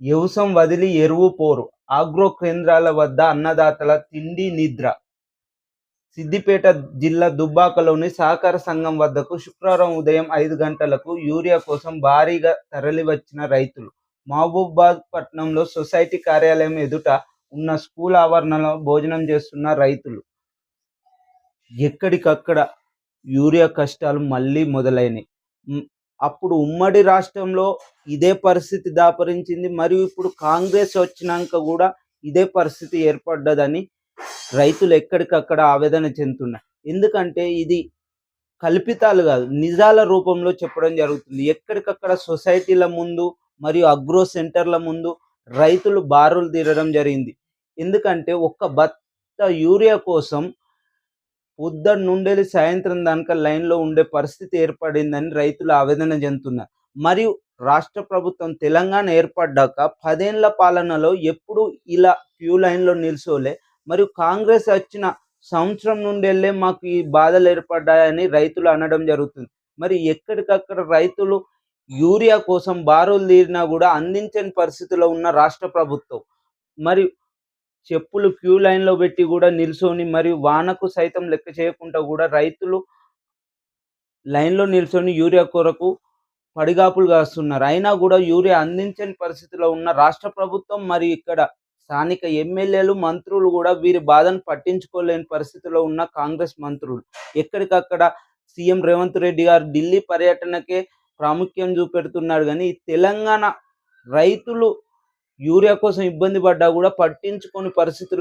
యవసం వదిలి ఎరువు పోరు. ఆగ్రో కేంద్రాల వద్ద అన్నదాతల తిండి నిద్ర. సిద్దిపేట జిల్లా దుబ్బాకలోని సహకార సంఘం వద్దకు శుక్రవారం ఉదయం ఐదు గంటలకు యూరియా కోసం భారీగా తరలివచ్చిన రైతులు. మహబూబాద్ పట్టణంలో సొసైటీ కార్యాలయం ఎదుట ఉన్న స్కూల్ ఆవరణలో భోజనం చేస్తున్న రైతులు. ఎక్కడికక్కడ యూరియా కష్టాలు మళ్ళీ మొదలైనవి అప్పుడు ఉమ్మడి రాష్ట్రంలో ఇదే పరిస్థితి దాపరించింది. మరియు ఇప్పుడు కాంగ్రెస్ వచ్చినాక కూడా ఇదే పరిస్థితి ఏర్పడ్డదని రైతులు ఎక్కడికక్కడ ఆవేదన చెందుతున్నారు. ఎందుకంటే ఇది కల్పితాలు కాదు నిజాల రూపంలో చెప్పడం జరుగుతుంది. ఎక్కడికక్కడ సొసైటీల ముందు మరియు అగ్రో సెంటర్ల ముందు రైతులు బారులు తీరడం జరిగింది. ఎందుకంటే ఒక్క బత్త యూరియా కోసం పొద్దున్న నుండేలి సాయంత్రం దానిక లైన్లో ఉండే పరిస్థితి ఏర్పడిందని రైతులు ఆవేదన చెందుతున్నారు. మరియు రాష్ట్ర ప్రభుత్వం తెలంగాణ ఏర్పడ్డాక పదేళ్ళ పాలనలో ఎప్పుడు ఇలా క్యూ లైన్లో నిల్చోలే. మరియు కాంగ్రెస్ వచ్చిన సంవత్సరం నుండి వెళ్ళే మాకు ఈ బాధలు ఏర్పడ్డాయని రైతులు అనడం జరుగుతుంది. మరి ఎక్కడికక్కడ రైతులు యూరియా కోసం బారులు తీరినా కూడా అందించని పరిస్థితిలో ఉన్న రాష్ట్ర ప్రభుత్వం. మరి చెప్పులు క్యూ లైన్లో పెట్టి కూడా నిల్చొని మరియు వానకు సైతం లెక్క చేయకుండా కూడా రైతులు లైన్లో నిల్చొని యూరియా కొరకు పడిగాపులు కాస్తున్నారు. అయినా కూడా యూరియా అందించని పరిస్థితిలో ఉన్న రాష్ట్ర ప్రభుత్వం మరియు ఇక్కడ స్థానిక ఎమ్మెల్యేలు మంత్రులు కూడా వీరి బాధను పట్టించుకోలేని పరిస్థితిలో ఉన్న కాంగ్రెస్ మంత్రులు. ఎక్కడికక్కడ సీఎం రేవంత్ రెడ్డి గారు ఢిల్లీ పర్యటనకే ప్రాముఖ్యం చూపెడుతున్నాడు కానీ తెలంగాణ రైతులు యూరియా కోసం ఇబ్బంది పడ్డా కూడా పట్టించుకొని పరిస్థితులు